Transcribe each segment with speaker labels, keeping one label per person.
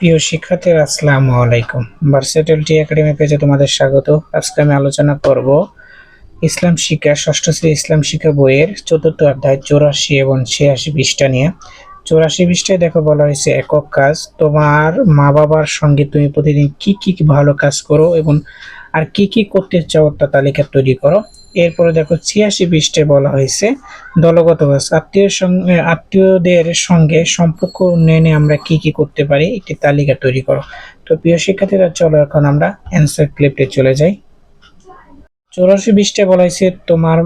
Speaker 1: প্রিয় শিক্ষার্থীরা, আসসালামু আলাইকুম। ভার্সেটেলটি একাডেমি পেজে তোমাদের স্বাগত। আজকে আমি আলোচনা করব ইসলাম শিক্ষা, ষষ্ঠ শ্রী ইসলাম শিক্ষা বইয়ের চতুর্থ অধ্যায়, চৌরাশি এবং ছিয়াশি পৃষ্ঠা নিয়ে। চৌরাশি পৃষ্ঠায় দেখো বলা হয়েছে, একক কাজ, তোমার মা বাবার সঙ্গে তুমি প্রতিদিন কি কি ভালো কাজ করো এবং আর কি কি করতে চাও তার তালিকা তৈরি করো। এরপরে দেখো ছিয়াশি পৃষ্ঠায় বলা হয়েছে, দলগত কাজ, আত্মীয় সঙ্গে আত্মীয়দের সঙ্গে সম্পর্ক উন্নয়নে আমরা কি কি করতে পারি, একটি তালিকা তৈরি করো। তো প্রিয় শিক্ষার্থীরা, চলো এখন আমরা অ্যান্সার ক্লিপটে চলে যাই। চৌরাশি বিশটা বলা হয়েছে, তোমার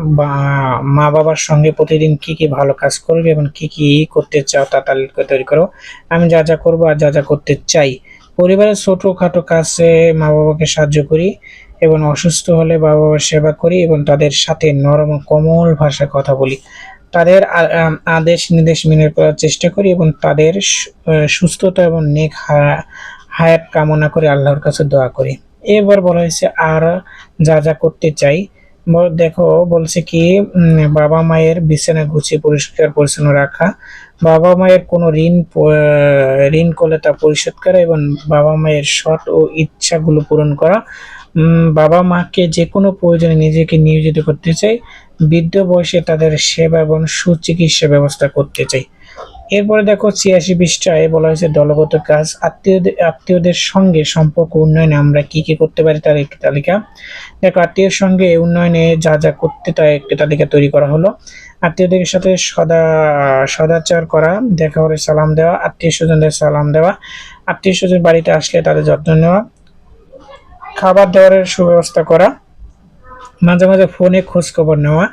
Speaker 1: মা বাবার সঙ্গে প্রতিদিন কি কি ভালো কাজ করবে এবং কি কি করতে চাও তা তালিকা তৈরি করো। আমি যা যা করব আর যা যা করতে চাই পরিবারের ছোটখাটো কাজে মা বাবাকে সাহায্য করি এবং অসুস্থ হলে বাবা বাবার সেবা করি এবং তাদের সাথে নরম কোমল ভাষায় কথা বলি। তাদের আদেশ নির্দেশ মেনে করার চেষ্টা করি এবং তাদের সুস্থতা এবং নেক হায়াত কামনা করে আল্লাহর কাছে দোয়া করি। এবার বলা হয়েছে, আর যা যা করতে চাই দেখো, বলছে কি বাবা মায়ের বিছানা গুছিয়ে পরিষ্কার পরিচ্ছন্ন রাখা। বাবা মায়ের কোনো ঋণ ঋণ করলে তা পরিশোধ করা এবং বাবা মায়ের শখ ও ইচ্ছাগুলো পূরণ করা। বাবা মাকে যে কোনো প্রয়োজনে নিজেকে নিয়োজিত করতে চাই, বৃদ্ধ বয়সে তাদের সেবা এবং সুচিকিৎসা ব্যবস্থা করতে চাই। এরপরে দেখো ছিয়াশি পৃষ্ঠায় বলা হয়েছে, দলগত কাজ আত্মীয়দের আত্মীয়দের সঙ্গে সম্পর্ক উন্নয়নে আমরা কি কি করতে পারি তার একটি তালিকা। দেখো, আত্মীয়ের সঙ্গে উন্নয়নে যা যা করতে তার একটি তালিকা তৈরি করা হলো। আত্মীয়দের সাথে সদা, সদাচার করা, দেখা হলে সালাম দেওয়া, আত্মীয় স্বজনদের সালাম দেওয়া, আত্মীয় স্বজন বাড়িতে আসলে তাদের যত্ন নেওয়া, খাবার দাবারের সুব্যবস্থা করা মাঝে মাঝে ফোনে খোঁজ খবর নেওয়া,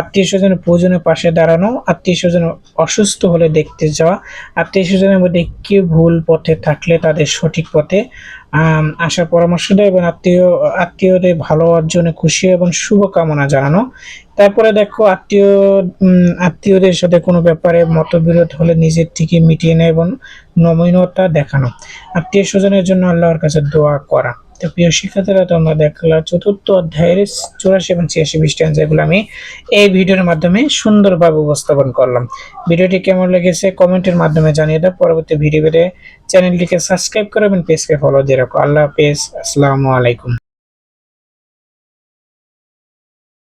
Speaker 1: আত্মীয় স্বজনের প্রয়োজনের পাশে দাঁড়ানো, আত্মীয় স্বজন অসুস্থ হলে দেখতে যাওয়া, আত্মীয় স্বজনের মধ্যে কেউ ভুল পথে থাকলে তাদের সঠিক পথে আসার পরামর্শ দেয় এবং আত্মীয়, আত্মীয়দের ভালো অর্জনে খুশি এবং শুভকামনা জানানো। তারপরে দেখো, আত্মীয় আত্মীয়দের সাথে কোনো ব্যাপারে মতবিরোধ হলে নিজের থেকে মিটিয়ে নেয় এবং নমনীয়তা দেখানো। আত্মীয় স্বজনের জন্য আল্লাহর কাছে দোয়া করা। তো প্রিয় শিক্ষার্থীরা, তোমরা দেখলা চতুর্থ অধ্যায়ের চৌরাশি এবং ছিয়াশি বৃষ্টি যেগুলো আমি এই ভিডিওর মাধ্যমে সুন্দরভাবে উপস্থাপন করলাম। ভিডিওটি কেমন লেগেছে কমেন্টের মাধ্যমে জানিয়ে দাও। পরবর্তী ভিডিও পেতে চ্যানেলটিকে সাবস্ক্রাইব করো এবং পেজকে ফলো দিয়ে রাখো। আল্লাহ হাফেজ। আসসালামু আলাইকুম।